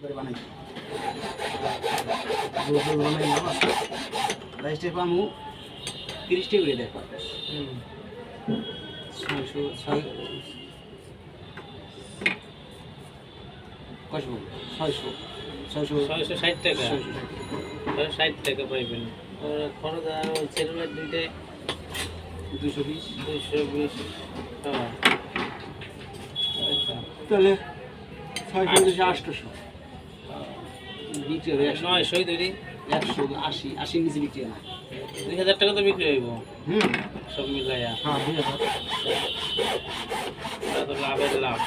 করে বানাই। বানাই আছে রাইসটা পামু তিরিশটা করে দেয়। ছয়শো ছয় কয়শো ছয়শো। ছয়শো ছয়শো ষাট টাকা। ছয়শো ষাট। টাকা পাইবেন খরচ আর সেলুলার দুইটায় দুশো বিশ। দুইশো বিশ। হ্যাঁ। তাহলে ছয়শো দুশো আটশোশো বিক্রি হবে একশো নয়শোই ধরি একশো আশি আশির নিচে বিক্রি হয়। দুই হাজার টাকা তো বিক্রি হইব। হুম। সব মিলাইয়া। হ্যাঁ দুই হাজার। তো লাভের লাভ।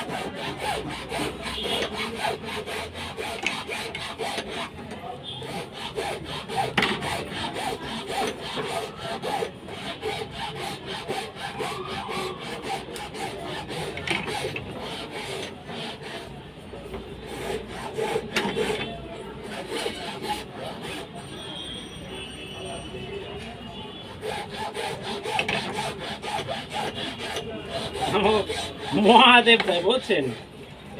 মহাদেব ভাই বুঝছেন?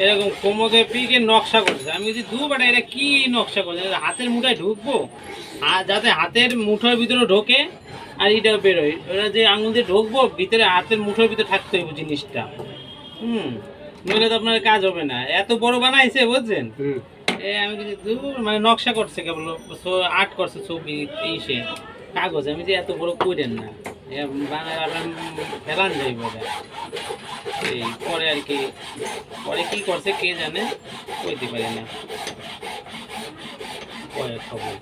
এরকম কোমরে পিকে নকশা করছে। আমি যদি দু বাটা এটা কি নকশা করছে? হাতের মুঠায় ঢুকবো? আর যাতে হাতের মুঠোর ভিতরে ঢোকে আর এটা বেরোয়। ওরা যে আঙুল দিয়ে ঢুকবো ভিতরে হাতের মুঠোর ভিতরে থাকতে হবে জিনিসটা। হুম নইলে তো আপনার কাজ হবে না। এত বড় বানাইছে বুঝছেন? এ আমি মানে নকশা করছে কেবল আর্ট করছে ছবি এই সে কাগজ। আমি যে এত বড় করেন না। বানায় আপনার ফেলান যাই এই পরে আর কি, পরে কি করছে কে জানে, কইতে পারি না। পরে খবর।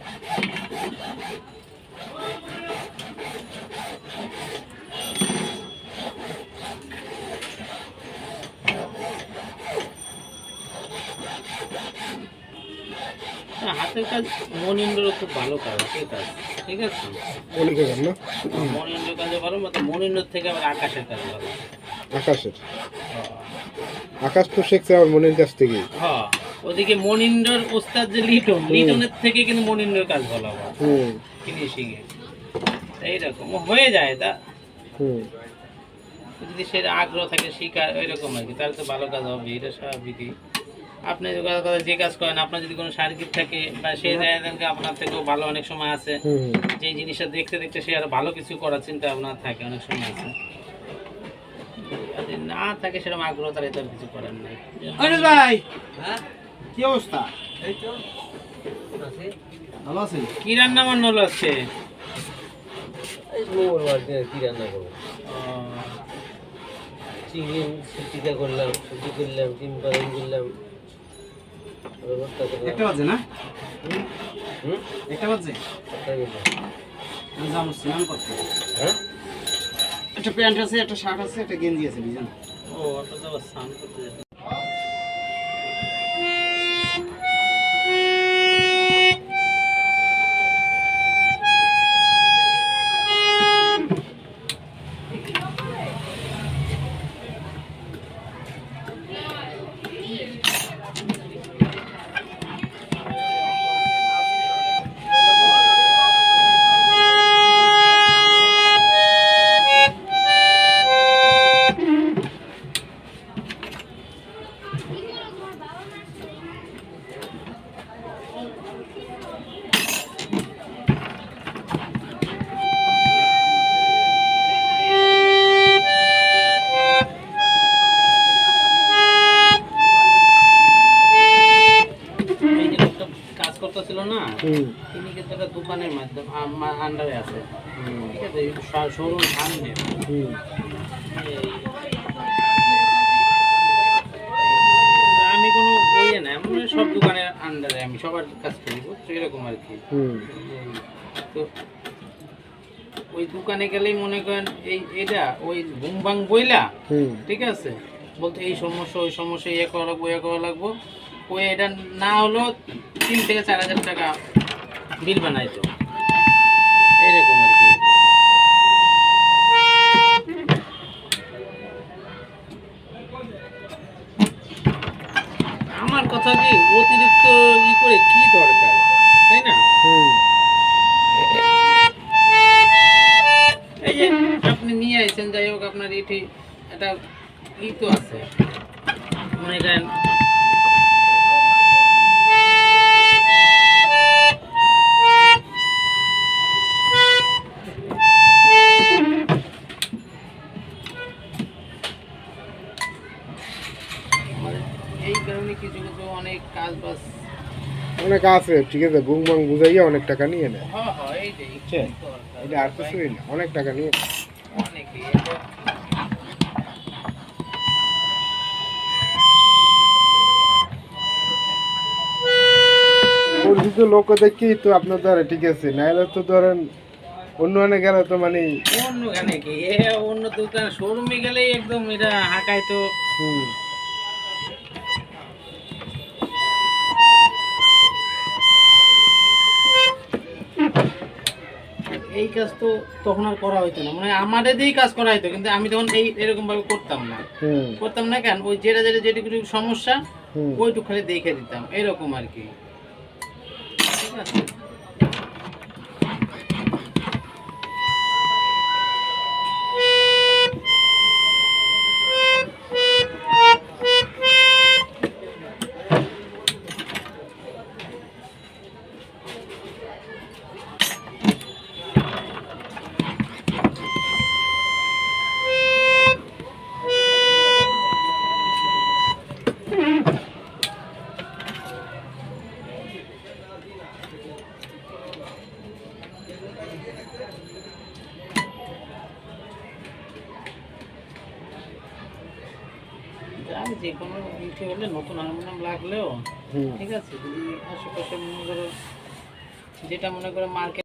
হাতের কাজ মনিন্দ্রর খুব ভালো কাজ ঠিক আছে ঠিক আছে? না? মনিন্দ্র কাজে ভালো মতো মনিন্দ্র থেকে আবার আকাশের কাজ ভালো। আকাশের? আকাশ তো শিখছে আমার মনের কাছ থেকে। হ্যাঁ ওদিকে মনিন্দ্রর ওস্তাদ যে লিটন লিটনের থেকে কিন্তু মনিন্দ্রর কাজ ভালো আবার হুম। ফিনিশিংয়ে এইরকম হয়ে যায় তা। হুম। যদি সে আগ্রহ থাকে শিকার ওইরকম আর কি তাহলে তো ভালো কাজ হবে এটা স্বাভাবিকই। আপনি যে কাজ করেন আপনার যদি কোনো সার্কিট থাকে বা সেই জায়গা আপনার থেকেও ভালো অনেক সময় আছে। যে জিনিসটা দেখতে দেখতে সে আরও ভালো কিছু করার চিন্তা আপনার থাকে অনেক সময় আছে। না থাকে সেরকম আগ্রহ তাহলে তো আর কিছু করার নেই। ভাই! হ্যাঁ? কি অবস্থা? ভালো আছেন কি রান্না বান্না হলো আজকে? কি রান্না করব? চিংড়ি করলাম সুতি করলাম ডিম পালন করলাম। একটা বাজে না হুম? একটা বাজে যাব স্নান করতে হ্যাঁ? একটা প্যান্ট আছে একটা শার্ট আছে একটা গেঞ্জি আছে বুঝলেন ও অত যাওয়ার স্নান করতে আন্ডারে আছে। ঠিক আছে সামনে হুম আমি কোনো ইয়ে না আমি সব দোকানের আন্ডারে আমি সবার কাছ করি বুঝছ এরকম আর কি। তো ওই দোকানে গেলেই মনে করেন এই এটা ওই বুমবাং বইলা হুম। ঠিক আছে? বলতে এই সমস্যা ওই সমস্যা ইয়ে করা লাগবো ইয়ে করা লাগবো। ওই এটা না হলো তিন থেকে চার হাজার টাকা বিল বানাইতো। এরকম আর কি। আমার কথা কি অতিরিক্ত ই করে কি দরকার? তাই না? এই যে আপনি নিয়ে আইছেন যাই হোক আপনার এটি একটা ই তো আছে। মনে করেন কাজ বাস অনেক আছে ঠিক আছে বাং বুঝাইয়া অনেক টাকা নিয়ে নেয়। হ্যাঁ হ্যাঁ এইটাই। এটা আর কিছুই না অনেক টাকা নিয়ে। পরিচিত লোক দেখেই তো আপনার দ্বারা ঠিক আছে নাহলে তো ধরেন অন্য অন্য গেলে তো মানে অন্য গানে কি অন্য দোকান শোরুমে গেলেই একদম এটা হাঁকায় তো। হুম। এই কাজ তো তখন আর করা হইতো না। মানে আমাদের দিয়েই কাজ করা হইতো কিন্তু আমি তখন এই এরকম ভাবে করতাম না। করতাম না কেন? ওই যেটা যেটা যেটুকু সমস্যা ওইটুক খালি দেখে দিতাম এরকম আর কি। ঠিক আছে? যাই যে কোনো ইউটি হলে নতুন হারমোনিয়াম লাগলেও ঠিক আছে? যদি আশেপাশে মনে করো যেটা মনে করো মার্কেট